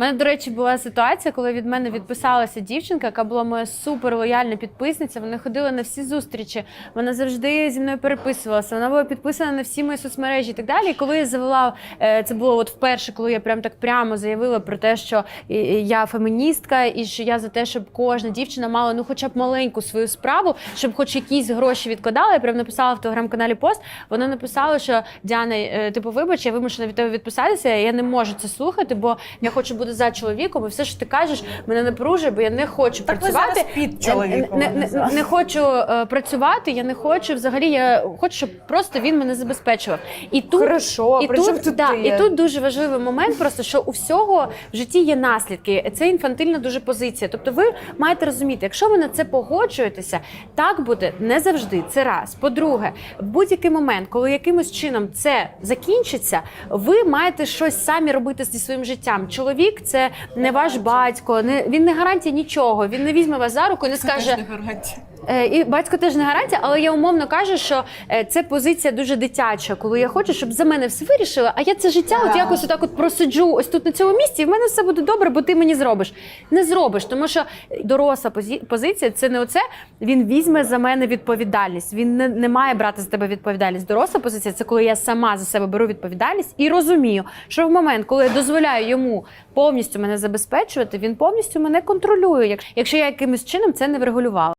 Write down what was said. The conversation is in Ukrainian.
У мене, до речі, була ситуація, коли від мене відписалася дівчинка, яка була моя супер лояльна підписниця. Вони ходили на всі зустрічі. Вона завжди зі мною переписувалася. Вона була підписана на всі мої соцмережі і так далі. І коли я завела, е, це було от вперше, коли я прям так прямо заявила про те, що я феміністка, і що я за те, щоб кожна дівчина мала ну, хоча б маленьку свою справу, щоб хоч якісь гроші відкладала. Я прям написала в телеграм-каналі пост. Вона написала, що Діана, е, типу, вибач, я вимушена від тебе відписатися. Я не можу це слухати, бо я хочу бути за чоловіком, і все, що ти кажеш, мене напружує, бо я не хочу Так ви працювати. зараз під чоловіком. Не, не, не, не хочу е, працювати, я не хочу взагалі. Я хочу, щоб просто він мене забезпечував. І тут Хорошо, і при тут, тут да, і тут дуже важливий момент, просто що у всього в житті є наслідки. Це інфантильна дуже позиція. Тобто, ви маєте розуміти, якщо ви на це погоджуєтеся, так буде не завжди. Це раз. По-друге, в будь-який момент, коли якимось чином це закінчиться, ви маєте щось самі робити зі своїм життям. Чоловік це не ваш батько, не він не гарантія нічого. Він не візьме вас за руку і не скаже. Е, І батько теж не гарантія, але я умовно кажу, що е, це позиція дуже дитяча, коли я хочу, щоб за мене все вирішили, а я це життя от якось отак от просиджу ось тут на цьому місці, і в мене все буде добре, бо ти мені зробиш. Не зробиш, тому що доросла позі- позиція це не оце. Він візьме за мене відповідальність. Він не, не має брати за тебе відповідальність. Доросла позиція це коли я сама за себе беру відповідальність і розумію, що в момент, коли я дозволяю йому повністю мене забезпечувати, він повністю мене контролює. Якщо я якимось чином це не врегулювала.